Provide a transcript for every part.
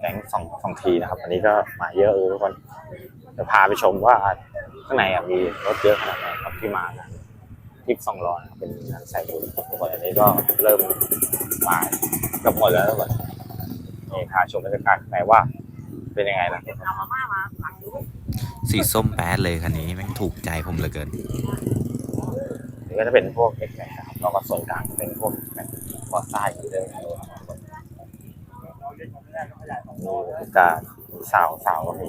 แก๊งสองสองทีนะครับ อันนี้ก็มาเยอะเลยทุกคนจะพาไปชมว่าข้างในอะมีรถเยอะขนาดไหนครับที่มานะทริปสองร้อยเป็นงานใส่บุญครับทุกคนอันนี้ก็เริ่มมาเกับหมดแล้วทุกคนนี่พาชมบรรยากาศแต่ว่าเป็นยังไงล่ะสีส้มแป๊ดเลยคันนี้แม่งถูกใจผมเหลือเกินนี่ก็จะเป็นพวกเอ็กแม็กครับแล้วก็ส่วนกลางเป็นพวกแม็กพอซ่าอย่างเดิมครับมี การสาวสาวก็มี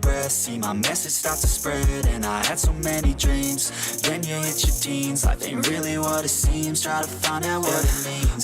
breath, see my message start to spread. And I had so many dreams. Then you hit your teens, life ain't really what it seems. Try to find out what it means.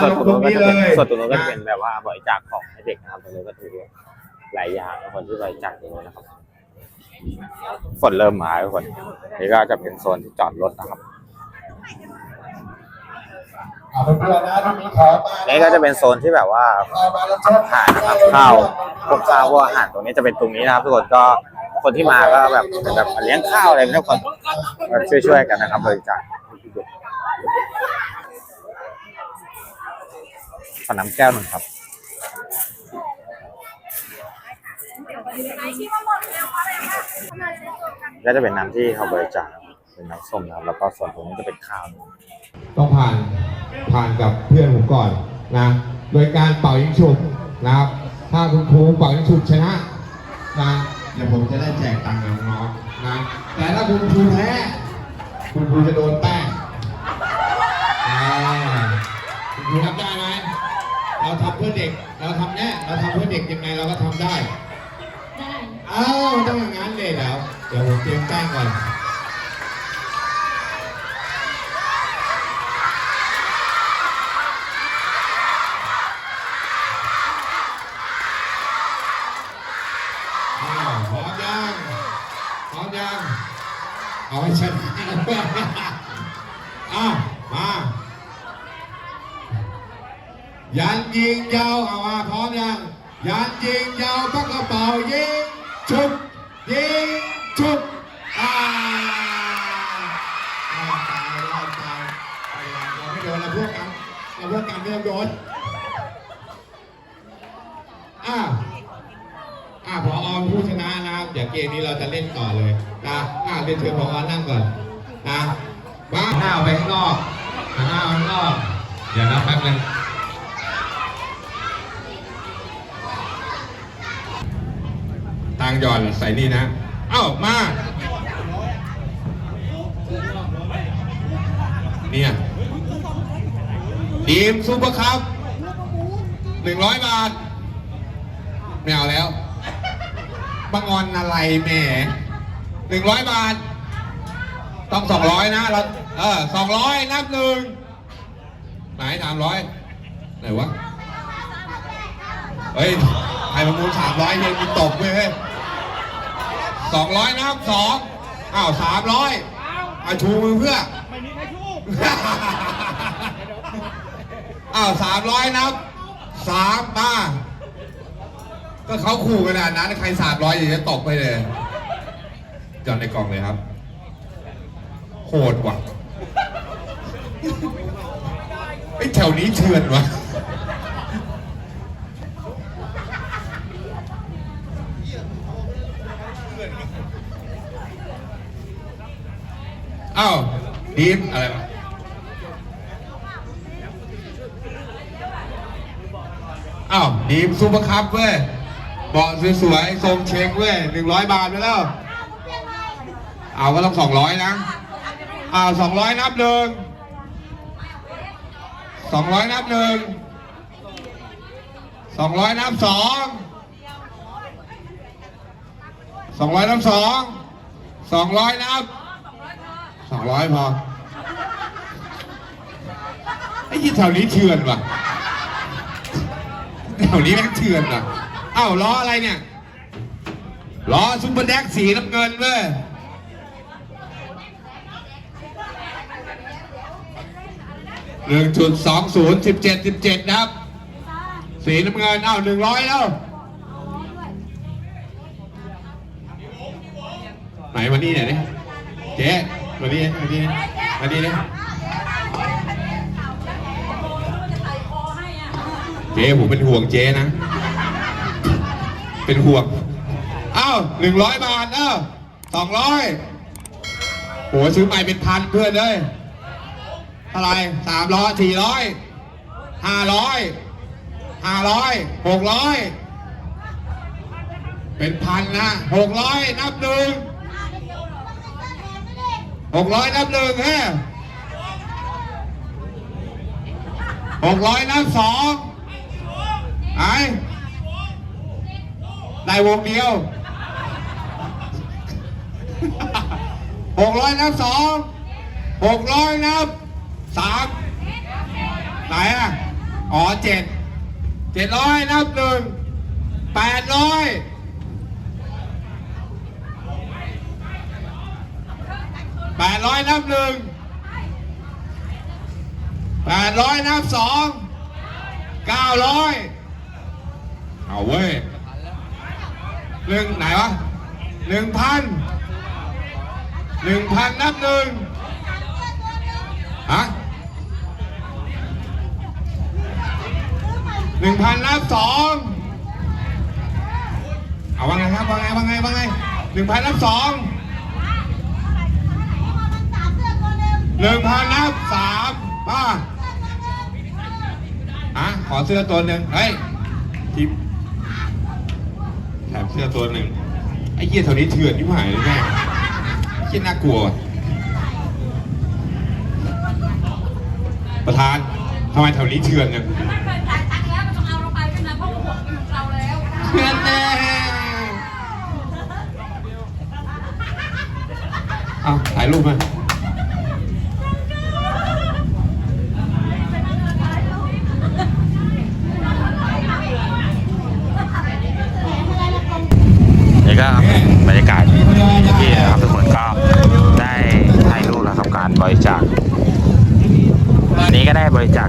ส่วนตรงนู้นก็จะเป็นเลยส่วนตรงนู้นก็จะเป็นแบบว่าบริจาคของให้เด็กนะครับตรงนู้นก็ถือหลายอย่างคนที่บริจาคตรงนู้นนะครับฝนเริ่มมาทุกคนนี่ก็จะเป็นโซนที่จอดรถนะครับอ่าเพื่อนๆนะที่มีขอมานี่ก็จะเป็นโซนที่แบบว่าเอามาแล้วชอบอาหารนะครับข้าวพวกข้าวพวกอาหารตรงนี้จะเป็นตรงนี้นะครับทุกคนก็คนที่มาก็แบบเหมือนแบบเลี้ยงข้าวอะไรทุกคนก็ช่วยๆกันนะครับบริจาคขอ น้ำแก้วหนึ่งครับก็จะเป็นน้ำที่เขาบริจาคเป็นน้ำส้มนะครับแล้วก็ส่วนตรงนี้จะเป็นข้าวต้องผ่านผ่านกับเพื่อนผมก่อนนะโดยการเป่ายิงฉุบนะครับ ถ้าคุณครูเป่ายิงฉุบชนะนะเดี๋ยวผมจะได้แจกตังค์กับน้องๆนะแต่ถ้าคุณครูแพ้คุณครูจะโดนแป้งอ่าคุณครูทำได้ไหม เราทำเพื่อเด็ก เราทำแน่เราทำเพื่อเด็กยังไงเราก็ทำได้อ้าวต้องอย่างนั้นเลยแล้ว เดี๋ยวผมเตรียมแป้งก่อน ยิงยาวเอามาพร้อมยังยันยิงยาวพักกระเป๋ายิงชุบยิงชุบอ่าอ่าตายตายไปแล้วเราไม่โดนเราพวกกันเราพวกกันไม่ต้องโดนอ้าอ่าพออผู้ชนะนะครับเดี๋ยวเกมนี้เราจะเล่นต่อเลยนะอ่าเรียนเชิญพออนั่งก่อนนะบ้าหน้าไปข้างนอกหน้าเอาข้างนอกเดี๋ยวนะแป๊บนึง ตังหย่อนใส่นี่นะเอ้ามา เนี่ยทีมซูเปอร์คัพหนึ่งร้อยบาท ไม่เอาแล้วบางออนอะไรแหม่หนึ่งร้อยบาท ต้องสองร้อยนะเราเออสองร้อยนับหนึ่งไหนสามร้อยไหนวะ เฮ้ย ใครประมูลสามร้อยเนี่ยมีตกเว้ย สองร้อยนับสองอ้าวสามร้อยอาชูมือเพื่อ ไม่มีใครชูอ้าวสามร้อยนับสามมาก็เขาขู่ขนาดนั้นใครสามร้อยอยากจะตกไปเลยหย่อนในกล่องเลยครับโหดว่ะไอ้ยแถวนี้เถื่อนว่ะ อ้าว ดีมอะไรวะอ้าวดีมซูเปอร์คัพเว้ยเบาะสวยๆทรงเช็คเว้ยหนึ่งร้อยบาทไปแล้ว เอาก็ต้องสองร้อยนะอ้าวสองร้อยนับหนึ่งสองร้อยนับหนึ่งสองร้อยนับสองสองร้อยนับสองสองร้อยนับสองร้อยพอ ไอ้ยี่แถวนี้เถื่อนว่ะแถวนี้แม่งเถื่อนว่ะเอ้าล้ออะไรเนี่ยล้อซุปเปอร์แดกสีน้ำเงินเว้ยหนึ่งจุดสองศูนย์สิบเจ็ดสิบเจ็ดนะครับ สีน้ำเงินเอ้าหนึ่งร้อยแล้วไหนมานี่หน่อยดิเจ๊มานี่มานี่มานี่ดิ เจ๊ผมเป็นห่วงเจ๊นะ เป็นห่วงเอ้าหนึ่งร้อยบาทเอ้าสองร้อยโหซื้อใหม่เป็นพันเพื่อนเลยเท่าไรสามร้อยสี่ร้อยห้าร้อยห้าร้อยหกร้อยเป็นพันนะหกร้อยนับหนึ่งหกร้อยนับหนึ่งฮะหกร้อยนับสอง ไอ้ได้วงเดียวหกร้อยนับสองหกร้อยนับสามไหนอะอ๋อเจ็ดเจ็ดร้อยนับหนึ่งแปดร้อยแปดร้อยนับหนึ่งแปดร้อยนับสองเก้าร้อย เอาเว้ยหนึ่งไหนวะหนึ่งพันหนึ่งพันนับหนึ่งฮะหนึ่งพันนับสองเอาว่าไงครับว่าไงว่าไงว่าไงหนึ่งพันนับสองหนึ่งพันนับสามป้าอะขอเสื้อตัวหนึ่งเฮ้ยทิป ถมเสื้อตัวหนึ่งไอ้เหี้ยแถวนี้เถื่อนที่หายเลยแม่เหี้ยน่ากลัวว่ะประธานทำไมแถวนี้เถื่อนเนี่ยไม่เคยจ่ายตังค์แล้วมันต้องเอาเราไปด้วยนะเพราะว่าหัวเป็นของเราแล้วเถื่อนแน่เอาถ่ายรูปมา นี่ก็เป็นบรรยากาศที่นะครับทุกคนก็ได้ถ่ายรูปแล้วครับการบริจาคอันนี้ก็ได้บริจาค